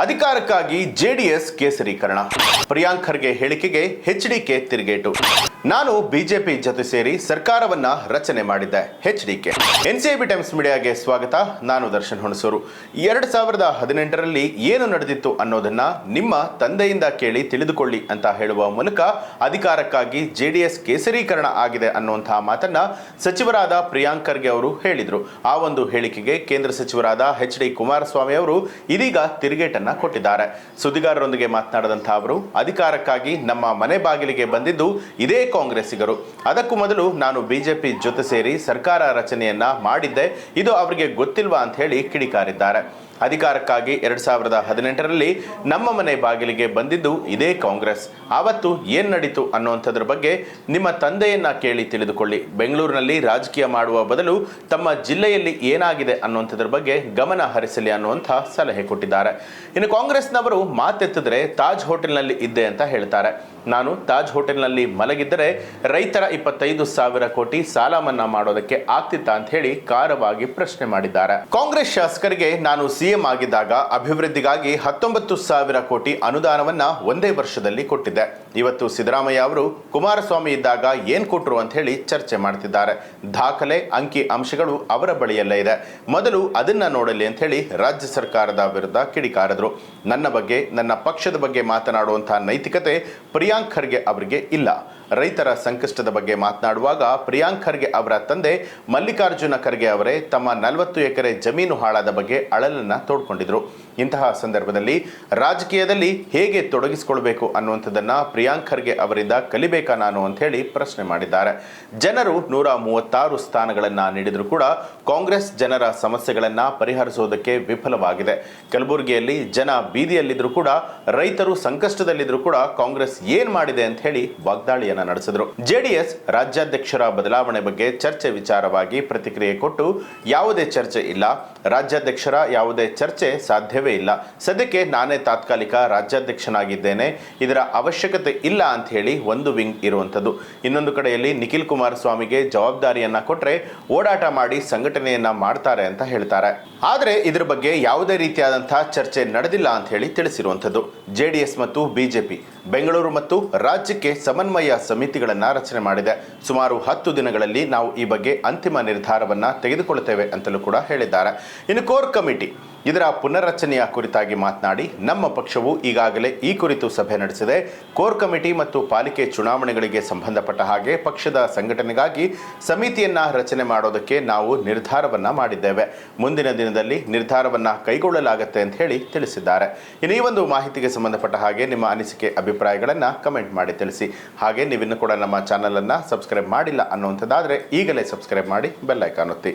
ಅಧಿಕಾರಕ್ಕಾಗಿ ಜೆಡಿಎಸ್ ಕೇಸರೀಕರಣ. ಪ್ರಿಯಾಂಕ್ ಖರ್ಗೆ ಹೇಳಿಕೆಗೆ ಎಚ್ಡಿಕೆ ತಿರುಗೇಟು. ನಾನು ಬಿಜೆಪಿ ಜೊತೆ ಸೇರಿ ಸರ್ಕಾರವನ್ನ ರಚನೆ ಮಾಡಿದ್ದೆ. ಎಚ್ಡಿಕೆ ಎನ್ಸಿಐಬಿ ಟೈಮ್ಸ್ ಮೀಡಿಯಾಗೆ ಸ್ವಾಗತ. ನಾನು ದರ್ಶನ್ ಹುಣಸೂರು. ಎರಡ್ ಸಾವಿರದ ಹದಿನೆಂಟರಲ್ಲಿ ಏನು ನಡೆದಿತ್ತು ಅನ್ನೋದನ್ನ ನಿಮ್ಮ ತಂದೆಯಿಂದ ಕೇಳಿ ತಿಳಿದುಕೊಳ್ಳಿ ಅಂತ ಹೇಳುವ ಮೂಲಕ ಅಧಿಕಾರಕ್ಕಾಗಿ ಜೆಡಿಎಸ್ ಕೇಸರೀಕರಣ ಆಗಿದೆ ಅನ್ನುವಂತಹ ಮಾತನ್ನ ಸಚಿವರಾದ ಪ್ರಿಯಾಂಕ್ ಖರ್ಗೆ ಅವರು ಹೇಳಿದ್ರು. ಆ ಒಂದು ಹೇಳಿಕೆಗೆ ಕೇಂದ್ರ ಸಚಿವರಾದ ಎಚ್ ಡಿ ಕುಮಾರಸ್ವಾಮಿ ಅವರು ಇದೀಗ ತಿರುಗೇಟನ್ನ ಕೊಟ್ಟಿದ್ದಾರೆ. ಸುದ್ದಿಗಾರರೊಂದಿಗೆ ಮಾತನಾಡಿದಂತಹ ಅವರು, ಅಧಿಕಾರಕ್ಕಾಗಿ ನಮ್ಮ ಮನೆ ಬಾಗಿಲಿಗೆ ಬಂದಿದ್ದು ಇದೇ ಕಾಂಗ್ರೆಸ್ಸಿಗರು. ಅದಕ್ಕೂ ಮೊದಲು ನಾನು ಬಿಜೆಪಿ ಜೊತೆ ಸೇರಿ ಸರ್ಕಾರ ರಚನೆಯನ್ನ ಮಾಡಿದ್ದೆ. ಇದು ಅವರಿಗೆ ಗೊತ್ತಿಲ್ವಾ ಅಂತ ಹೇಳಿ ಕಿಡಿಕಾರಿದ್ದಾರೆ. ಅಧಿಕಾರಕ್ಕಾಗಿ ಎರಡ್ ಸಾವಿರದ ಹದಿನೆಂಟರಲ್ಲಿ ನಮ್ಮ ಮನೆ ಬಾಗಿಲಿಗೆ ಬಂದಿದ್ದು ಇದೇ ಕಾಂಗ್ರೆಸ್. ಆವತ್ತು ಏನ್ ನಡೀತು ಅನ್ನುವಂಥದ್ರ ಬಗ್ಗೆ ನಿಮ್ಮ ತಂದೆಯನ್ನ ಕೇಳಿ ತಿಳಿದುಕೊಳ್ಳಿ. ಬೆಂಗಳೂರಿನಲ್ಲಿ ರಾಜಕೀಯ ಮಾಡುವ ಬದಲು ತಮ್ಮ ಜಿಲ್ಲೆಯಲ್ಲಿ ಏನಾಗಿದೆ ಅನ್ನುವಂಥದ್ರ ಬಗ್ಗೆ ಗಮನ ಹರಿಸಲಿ ಅನ್ನುವಂಥ ಸಲಹೆ ಕೊಟ್ಟಿದ್ದಾರೆ. ಇನ್ನು ಕಾಂಗ್ರೆಸ್ನವರು ಮಾತೆತ್ತಿದ್ರೆ ತಾಜ್ ಹೋಟೆಲ್ನಲ್ಲಿ ಇದ್ದೆ ಅಂತ ಹೇಳ್ತಾರೆ. ನಾನು ತಾಜ್ ಹೋಟೆಲ್ನಲ್ಲಿ ಮಲಗಿದ್ದರೆ ರೈತರ ಇಪ್ಪತ್ತೈದು ಸಾವಿರ ಕೋಟಿ ಸಾಲ ಮನ್ನಾ ಮಾಡೋದಕ್ಕೆ ಆಗ್ತಿತ್ತ ಅಂತ ಹೇಳಿ ಖಾರವಾಗಿ ಪ್ರಶ್ನೆ ಮಾಡಿದ್ದಾರೆ. ಕಾಂಗ್ರೆಸ್ ಶಾಸಕರಿಗೆ ನಾನು ಸಿಎಂ ಆಗಿದ್ದಾಗ ಅಭಿವೃದ್ಧಿಗಾಗಿ ಹತ್ತೊಂಬತ್ತು ಸಾವಿರ ಕೋಟಿ ಅನುದಾನವನ್ನ ಒಂದೇ ವರ್ಷದಲ್ಲಿ ಕೊಟ್ಟಿದ್ದೆ. ಇವತ್ತು ಸಿದ್ದರಾಮಯ್ಯ ಅವರು ಕುಮಾರಸ್ವಾಮಿ ಇದ್ದಾಗ ಏನ್ ಕೊಟ್ಟರು ಅಂತ ಹೇಳಿ ಚರ್ಚೆ ಮಾಡ್ತಿದ್ದಾರೆ. ದಾಖಲೆ, ಅಂಕಿ ಅಂಶಗಳು ಅವರ ಬಳಿಯಲ್ಲೇ ಇದೆ. ಮೊದಲು ಅದನ್ನ ನೋಡಲಿ ಅಂತ ಹೇಳಿ ರಾಜ್ಯ ಸರ್ಕಾರದ ವಿರುದ್ಧ ಕಿಡಿಕಾರದ್ರು. ನನ್ನ ಬಗ್ಗೆ, ನನ್ನ ಪಕ್ಷದ ಬಗ್ಗೆ ಮಾತನಾಡುವಂತಹ ನೈತಿಕತೆ ಪ್ರಿಯಾಂಕ್ ಖರ್ಗೆ ಅವರಿಗೆ ಇಲ್ಲ. ರೈತರ ಸಂಕಷ್ಟದ ಬಗ್ಗೆ ಮಾತನಾಡುವಾಗ ಪ್ರಿಯಾಂಕ್ ಖರ್ಗೆ ಅವರ ತಂದೆ ಮಲ್ಲಿಕಾರ್ಜುನ ಖರ್ಗೆ ಅವರೇ ತಮ್ಮ ನಲವತ್ತು ಎಕರೆ ಜಮೀನು ಹಾಳಾದ ಬಗ್ಗೆ ಅಳಲನ್ನ ತೋಡ್ಕೊಂಡಿದ್ರು. ಇಂತಹ ಸಂದರ್ಭದಲ್ಲಿ ರಾಜಕೀಯದಲ್ಲಿ ಹೇಗೆ ತೊಡಗಿಸಿಕೊಳ್ಬೇಕು ಅನ್ನುವಂಥದ್ದನ್ನ ಪ್ರಿಯಾಂಕ್ ಖರ್ಗೆ ಅವರಿಂದ ಕಲಿಬೇಕಾ ನಾನು ಅಂತ ಹೇಳಿ ಪ್ರಶ್ನೆ ಮಾಡಿದ್ದಾರೆ. ಜನರು ನೂರ ಮೂವತ್ತಾರು ಸ್ಥಾನಗಳನ್ನ ನೀಡಿದರೂ ಕೂಡ ಕಾಂಗ್ರೆಸ್ ಜನರ ಸಮಸ್ಯೆಗಳನ್ನ ಪರಿಹರಿಸುವುದಕ್ಕೆ ವಿಫಲವಾಗಿದೆ. ಕಲಬುರಗಿಯಲ್ಲಿ ಜನ ಬೀದಿಯಲ್ಲಿದ್ದರೂ ಕೂಡ ರೈತರು ಸಂಕಷ್ಟದಲ್ಲಿದ್ದರೂ ಕೂಡ ಕಾಂಗ್ರೆಸ್ ಏನ್ ಮಾಡಿದೆ ಅಂತ ಹೇಳಿ ವಾಗ್ದಾಳಿಯನ್ನ ನಡೆಸಿದ್ರು. ಜೆಡಿಎಸ್ ರಾಜ್ಯಾಧ್ಯಕ್ಷರ ಬದಲಾವಣೆ ಬಗ್ಗೆ ಚರ್ಚೆ ವಿಚಾರವಾಗಿ ಪ್ರತಿಕ್ರಿಯೆ ಕೊಟ್ಟು ಯಾವುದೇ ಚರ್ಚೆ ಇಲ್ಲ. ರಾಜ್ಯಾಧ್ಯಕ್ಷರ ಯಾವುದೇ ಚರ್ಚೆ ಸಾಧ್ಯವೇ ಇಲ್ಲ. ಸದ್ಯಕ್ಕೆ ನಾನೇ ತಾತ್ಕಾಲಿಕ ರಾಜ್ಯಾಧ್ಯಕ್ಷನಾಗಿದ್ದೇನೆ. ಇದರ ಅವಶ್ಯಕತೆ ಇಲ್ಲ ಅಂತ ಹೇಳಿ ಒಂದು ವಿಂಗ್ ಇರುವಂಥದ್ದು. ಇನ್ನೊಂದು ಕಡೆಯಲ್ಲಿ ನಿಖಿಲ್ ಕುಮಾರಸ್ವಾಮಿಗೆ ಜವಾಬ್ದಾರಿಯನ್ನ ಕೊಟ್ರೆ ಓಡಾಟ ಮಾಡಿ ಸಂಘಟನೆಯನ್ನ ಮಾಡ್ತಾರೆ ಅಂತ ಹೇಳ್ತಾರೆ. ಆದರೆ ಇದರ ಬಗ್ಗೆ ಯಾವುದೇ ರೀತಿಯಾದಂತಹ ಚರ್ಚೆ ನಡೆದಿಲ್ಲ ಅಂತ ಹೇಳಿ ತಿಳಿಸಿರುವಂಥದ್ದು. ಜೆಡಿಎಸ್ ಮತ್ತು ಬಿಜೆಪಿ, ಬೆಂಗಳೂರು ಮತ್ತು ರಾಜ್ಯಕ್ಕೆ ಸಮನ್ವಯ ಸಮಿತಿಗಳನ್ನ ರಚನೆ ಮಾಡಿದೆ. ಸುಮಾರು ಹತ್ತು ದಿನಗಳಲ್ಲಿ ನಾವು ಈ ಬಗ್ಗೆ ಅಂತಿಮ ನಿರ್ಧಾರವನ್ನ ತೆಗೆದುಕೊಳ್ಳುತ್ತೇವೆ ಅಂತಲೂ ಕೂಡ ಹೇಳಿದ್ದಾರೆ. ಇನ್ನು ಕೋರ್ ಕಮಿಟಿ ಇದರ ಪುನರ್ರಚನೆಯ ಕುರಿತಾಗಿ ಮಾತನಾಡಿ, ನಮ್ಮ ಪಕ್ಷವು ಈಗಾಗಲೇ ಈ ಕುರಿತು ಸಭೆ ನಡೆಸಿದೆ. ಕೋರ್ ಕಮಿಟಿ ಮತ್ತು ಪಾಲಿಕೆ ಚುನಾವಣೆಗಳಿಗೆ ಸಂಬಂಧಪಟ್ಟ ಹಾಗೆ ಪಕ್ಷದ ಸಂಘಟನೆಗಾಗಿ ಸಮಿತಿಯನ್ನ ರಚನೆ ಮಾಡೋದಕ್ಕೆ ನಾವು ನಿರ್ಧಾರವನ್ನ ಮಾಡಿದ್ದೇವೆ. ಮುಂದಿನ ದಿನದಲ್ಲಿ ನಿರ್ಧಾರವನ್ನ ಕೈಗೊಳ್ಳಲಾಗುತ್ತೆ ಅಂತ ಹೇಳಿ ತಿಳಿಸಿದ್ದಾರೆ. ಇನ್ನು ಈ ಒಂದು ಮಾಹಿತಿಗೆ ಸಂಬಂಧಪಟ್ಟ ಹಾಗೆ ನಿಮ್ಮ ಅನಿಸಿಕೆ, ಅಭಿಪ್ರಾಯಗಳನ್ನು ಕಮೆಂಟ್ ಮಾಡಿ ತಿಳಿಸಿ. ಹಾಗೆ ನೀವಿನ್ನು ಕೂಡ ನಮ್ಮ ಚಾನಲನ್ನು ಸಬ್ಸ್ಕ್ರೈಬ್ ಮಾಡಿಲ್ಲ ಅನ್ನುವಂಥದ್ದಾದರೆ ಈಗಲೇ ಸಬ್ಸ್ಕ್ರೈಬ್ ಮಾಡಿ ಬೆಲ್ಲೈಕಾನ್ ಒತ್ತಿ.